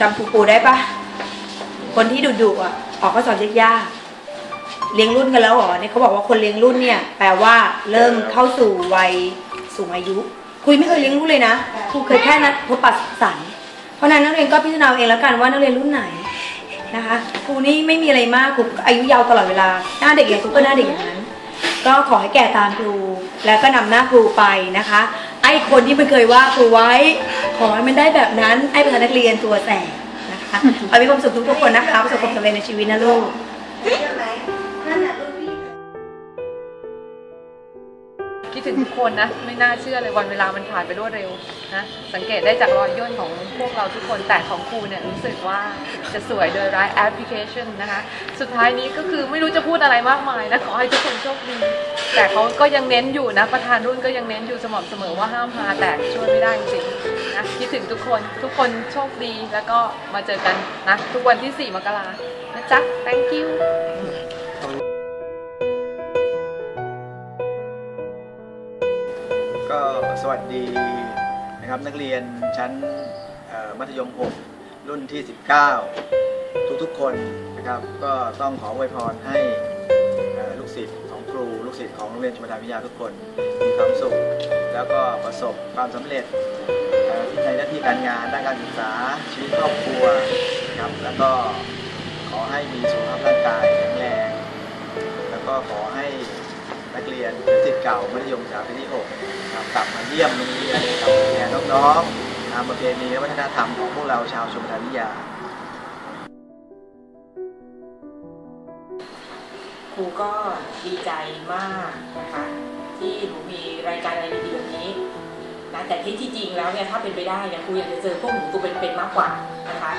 จำปูปูได้ปะคนที่ดุดุๆอะออกข้อสอบยากๆเลี้ยงรุ่นกันแล้วเหรอเนี่ยเขาบอกว่าคนเลี้ยงรุ่นเนี่ย แปลว่าเริ่มเข้าสู่วัยสูงอายุ คุยไม่เคยเลี้ยงรุ่นเลยนะครูเคยแค่นัดพบปะสังสรรค์เพราะนั้นนักเรียนก็พิจารณาเองแล้วกันว่านักเรียนรุ่นไหนนะคะครูนี่ไม่มีอะไรมากครูอายุยาวตลอดเวลาหน้าเด็กอย่างครูก็หน้าเด็กอย่างนั้น ก็ขอให้แก่ตามครูแล้วก็นำหน้าครูไปนะคะ ไอ้คนที่มันเคยว่าครูไว้ ขอให้มันได้แบบนั้นไอ้เป็นนักเรียนตัวแสบนะคะเอามีความสุขทุกๆคนนะคะประสบความสำเร็จในชีวิตนะลูก คิดถึงทุกคนนะ ไม่น่าเชื่อเลยวันเวลามันผ่านไปรวดเร็วนะสังเกตได้จากรอยย่นของพวกเราทุกคนแต่ของครูเนี่ยรู้สึกว่าจะสวยโดยไร้แอปพลิเคชันนะคะ สุดท้ายนี้ก็คือไม่รู้จะพูดอะไรมากมายนะขอให้ทุกคนโชคดีแต่เขาก็ยังเน้นอยู่นะ ประธานรุ่นก็ยังเน้นอยู่สม่ำเสมอว่าห้ามพาแต่ช่วยไม่ได้จริงๆนะคิดถึงทุกคนทุกคนโชคดีแล้วก็มาเจอกันนะทุกวันที่ 4 มกรานะจ๊ะ thank you สวัสดีนะครับนักเรียนชั้นมัธยม 6 รุ่นที่ 19 ทุกๆคนนะครับ ก็ต้องขออวยพรให้ลูกศิษย์ของครู ลูกศิษย์ของโรงเรียนชมทาวิทยาทุกคน มีความสุข แล้วก็ประสบความสำเร็จที่ในหน้าที่การงานด้านการศึกษาชีวิตครอบครัวครับแล้วก็ขอให้มีสุขภาพร่างกายแข็งแรงแล้วก็ขอให้ นักเรียนหรือศิษย์เก่ามัธยมศึกษาปีที่6ครับกลับมาเยี่ยมโรงเรียนกลับมาแทนน้องๆตามประเพณีและวัฒนธรรมของพวกเราชาวชมทานวิทยาครูก็ดีใจมากนะคะที่หนูมีรายการอะไรดีๆแบบนี้นะแต่ที่ที่จริงแล้วเนี่ยถ้าเป็นไปได้เนี่ยครูอยากจะเจอพวกหนูตัวเป็นๆมากกว่านะคะ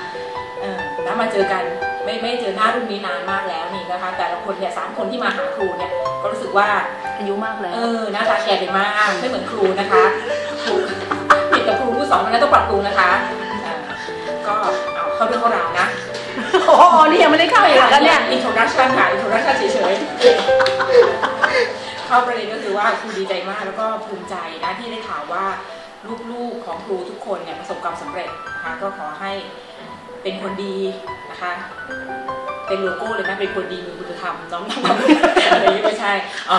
เออแล้วมาเจอกันไม่ไม่เจอหน้ารุ่นนี้นานมากแล้วนี่นะคะ แต่ละคนเนี่ยสามคนที่มาหาครูเนี่ย ก็รู้สึกว่าอายุมากแล้วเออหน้าตาแก่ไปมากไม่เหมือนครูนะคะครูผิดกับครูผู้สอนนั้นต้องปรับปรุงนะคะเอ่อก็เอาเข้าเรื่องเข้าราวนะโอ้โหนี่ยังไม่ได้เข้าอีกเหรอคะเนี่ยอินโทรดักชันค่ะอินโทรดักชันเฉยๆเข้าประเด็นก็คือว่าครูดีใจมากแล้วก็ภูมิใจนะที่ได้ข่าวว่าลูกๆของครูทุกคนเนี่ยประสบความสำเร็จนะคะก็ขอให้ เป็นคนดีนะคะเป็นโลโก้เลยนะเป็นคนดีมีคุณธรรมน้องทำอะไรนี้ไม่ใช่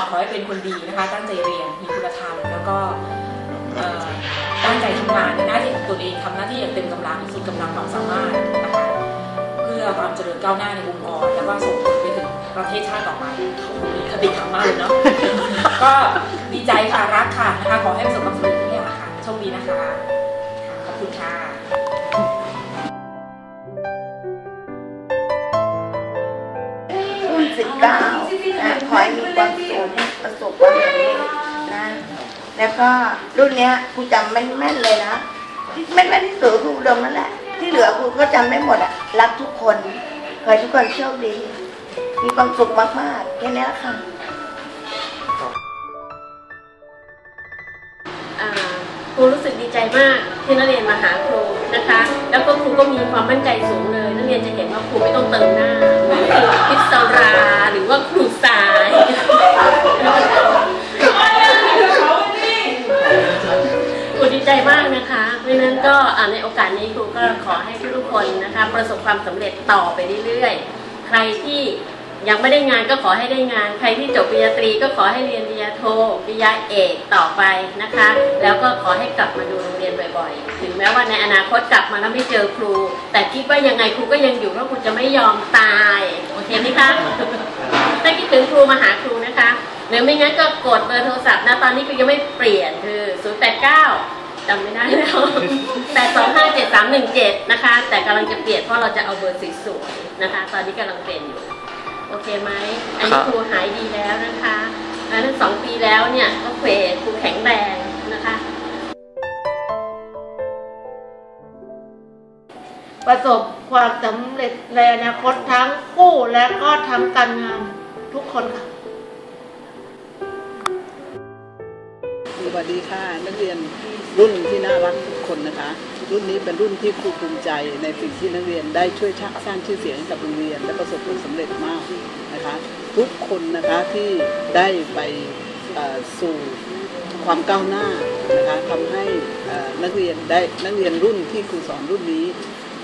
ขอให้เป็นคนดีนะคะ ตั้งใจเรียนมีคุณธรรมแล้วก็ตั้งใจทำงานในหน้าที่ของตัวเองทำหน้าที่อย่างเต็มกำลังสุดกำลังความสามารถนะคะเพื่อความเจริญก้าวหน้าในองค์กรแล้วก็ส่งผลไปถึงประเทศชาติต่อไปมีคติธรรมมากเลยเนาะก็ดีใจค่ะรักค่ะนะคะขอให้ประสบความสำเร็จทุกอย่างค่ะโชคดีนะคะขอบคุณค่ะ สิบเก้านะขอให้มีความสุขประสบความสำเร็จนะ แล้วก็รุ่นเนี้ยครูจำแม่นๆเลยนะที่แม่นๆที่สุดครูดมนั่นแหละที่เหลือครูก็จำไม่หมดอะรักทุกคนขอให้ทุกคนโชคดี มีความสุขมากๆแค่นี้ละค่ะ ครูรู้สึกดีใจมากที่นักเรียนมาหาครูนะคะ แล้วก็ครูก็มีความมั่นใจสูงเลย นักเรียนจะเห็นว่าครูไม่ต้องเติมหน้าเหมือนครูพิศราหรือว่าครูสายครูดีใจมากนะคะเพราะนั้นก็ในโอกาสนี้ครูก็ขอให้ทุกคนนะคะ ประสบความสำเร็จต่อไปเรื่อยๆ ใครที่ ยังไม่ได้งานก็ขอให้ได้งาน ใครที่จบปริญญาตรีก็ขอให้เรียนปริญญาโทปริญญาเอกต่อไปนะคะ แล้วก็ขอให้กลับมาดูโรงเรียนบ่อยๆ ถึงแม้ว่าในอนาคตกลับมาแล้วไม่เจอครู แต่คิดว่ายังไงครูก็ยังอยู่เพราะครูจะไม่ยอมตายโอเคไหมคะถ้าคิดถึงครูมาหาครูนะคะหรือไม่งั้นก็กดเบอร์โทรศัพท์นะตอนนี้ครูยังไม่เปลี่ยนคือ 089จำไม่ได้แล้ว8257317นะคะ แต่กำลังจะเปลี่ยนเพราะเราจะเอาเบอร์สวยๆนะคะ ตอนนี้กำลังเป็นอยู่ โอเคไหมอันนี้ครูหายดีแล้วนะคะแล้วทั้งสองปีแล้วเนี่ยก็เฟดครูแข็งแรงนะคะ ประสบความสำเร็จในอนาคตทั้งคู่และก็ทั้งการงานทุกคนค่ะสวัสดีค่ะ นักเรียนรุ่นที่น่ารักทุกคนนะคะ รุ่นนี้เป็นรุ่นที่ครูภูมิใจในสิ่งที่นักเรียนได้ช่วยชักสร้างชื่อเสียงให้กับโรงเรียน และประสบผลสำเร็จมากนะคะ ทุกคนนะคะที่ได้ไปสู่ความก้าวหน้านะคะทำให้นักเรียนได้นักเรียนรุ่นที่ครูสอนรุ่นนี้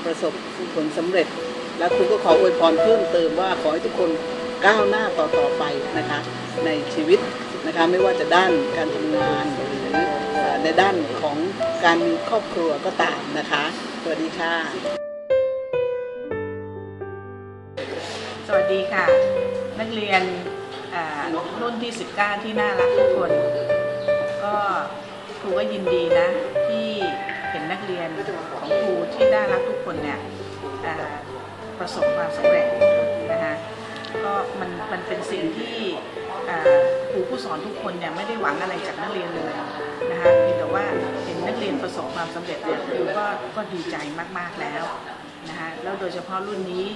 ประสบผลสำเร็จ และครูก็ขออวยพรเพิ่มเติมว่าขอให้ทุกคนก้าวหน้าต่อต่อไปนะคะในชีวิตนะคะไม่ว่าจะด้านการทำงาน ในด้านของการมีครอบครัวก็ตามนะคะ สวัสดีค่ะ สวัสดีค่ะ นักเรียนอ่ารุ่นที่ 19 ที่น่ารักทุกคน ก็ครูก็ยินดีนะ ที่เห็นนักเรียนของครูที่น่ารักทุกคนเนี่ยอ่าประสบความสำเร็จนะคะก็มันมันเป็นสิ่งที่ สอนทุกคนเนี่ยไม่ได้หวังอะไรจากนักเรียนเลยนะคะเพียงแต่ว่าเห็นนักเรียนประสบความสำเร็จเนี่ยครูก็ก็ดีใจมากๆแล้วนะคะแล้วโดยเฉพาะรุ่นนี้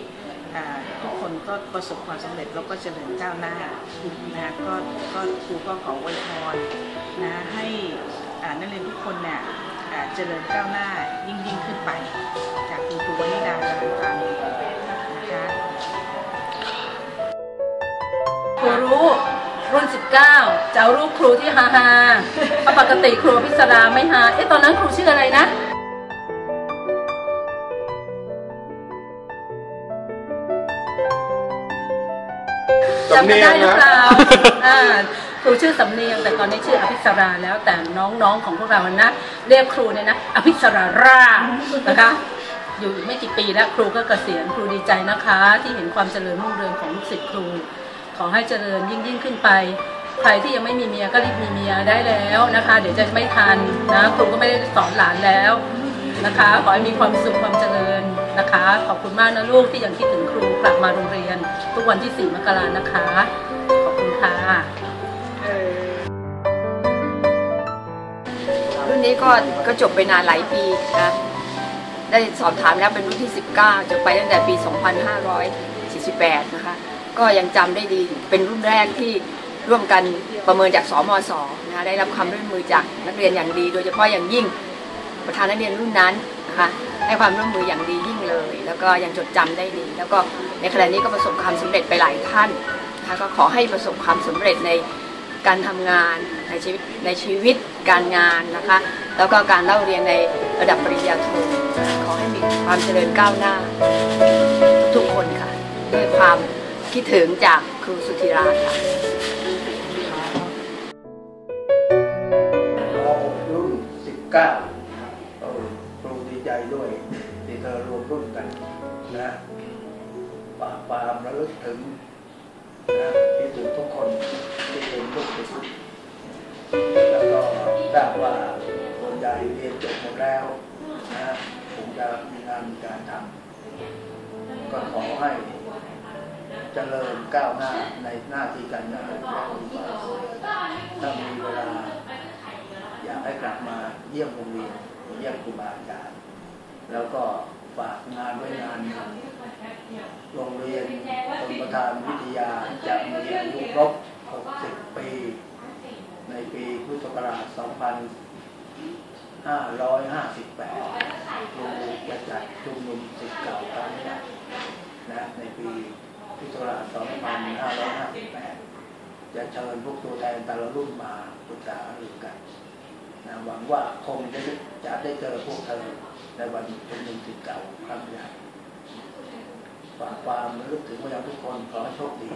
ทุกคนก็ประสบความสำเร็จแล้วก็เจริญก้าวหน้านะก็ก็ครูก็ขออวยพรนะให้นักเรียนทุกคนเนี่ยเจริญก้าวหน้ายิ่งยิ่งขึ้นไป จากคุณครูวนิดาการันตันนะคะครูรู้ รุ่น 19 จะเอารูปครูที่ฮาฮาเพราะปกติครูพิศดาไม่ฮาเอ๊ะตอนนั้นครูชื่ออะไรนะจำกันได้หรือเปล่าอ่าครูชื่อสำเนียง แต่ตอนนี้ชื่ออภิสราแล้วแต่น้องๆของพวกเรานะเรียกครูเนี่ยนะอภิสรารานะคะอยู่อีกไม่กี่ปีแล้วครูก็เกษียณครูดีใจนะคะ ที่เห็นความเจริญรุ่งเรืองของลูกศิษย์ครู ขอให้เจริญยิ่งยิ่งขึ้นไป ใครที่ยังไม่มีเมียก็รีบมีเมียได้แล้วนะคะ เดี๋ยวจะไม่ทันนะครูก็ไม่ได้สอนหลานแล้วนะคะ ขอให้มีความสุขความเจริญนะคะ ขอบคุณมากนะลูกที่ยังคิดถึงครูกลับมาโรงเรียน ทุกวันที่ 4 มกรานะคะ ขอบคุณค่ะรุ่นนี้ก็ก็จบไปนานหลายปีนะได้สอบถามแล้วเป็นรุ่นที่ 19จบไปตั้งแต่ปี 2548 นะคะ ก็ยังจำได้ดีเป็นรุ่นแรกที่ร่วมกันประเมินจากสมศนะคะได้รับความร่วมมือจากนักเรียนอย่างดี โดยเฉพาะอย่างยิ่งประธานนักเรียนรุ่นนั้นนะคะให้ความร่วมมืออย่างดียิ่งเลย แล้วก็ยังจดจำได้ดี แล้วก็ในขณะนี้ก็ประสบความสำเร็จไปหลายท่านนะคะก็ขอให้ประสบความสำเร็จในการทำงานในชีวิตในชีวิตการงานนะคะแล้วก็การเล่าเรียนในระดับปริญญาโทขอให้มีความเจริญก้าวหน้า ทุกคนค่ะด้วยความ คิดถึงจากครูสุธิราค่ะเรารุ่น 19เออครูดีใจด้วยที่เธอรวมรุ่นกันนะปาปามระลึกถึงนะคิดถึงทุกคนที่เป็นลูกศิษย์แล้วก็ทราบว่าคนใหญ่เรียนจบหมดแล้วนะคงจะมีงานมีการทำก็ขอให้ เจริญก้าวหน้าในหน้าที่การงานและปฏิบัติถ้ามีเวลาอยากให้กลับมาเยี่ยมโรงเรียนเยี่ยมครูบาอาจารย์แล้วก็ฝากงานไว้งานโรงเรียนชนประธานวิทยาจะมีอายุครบ 60 ปี ในปีพุทธศักราช 2558ครูจะจัดชุมนุมสิทธิ์เก่าครั้งใหญ่นะในปี พุทธศักราช2558จะเชิญพวกตัวแทนแต่ละรุ่นมาปรึกษาหรือกันนะหวังว่าคงจะได้จะได้เจอพวกเธอในวันชุมนุมสิทธิ์เก่าครั้งใหญ่ฝากความระลึกถึงพวกเราทุกคนขอโชคดี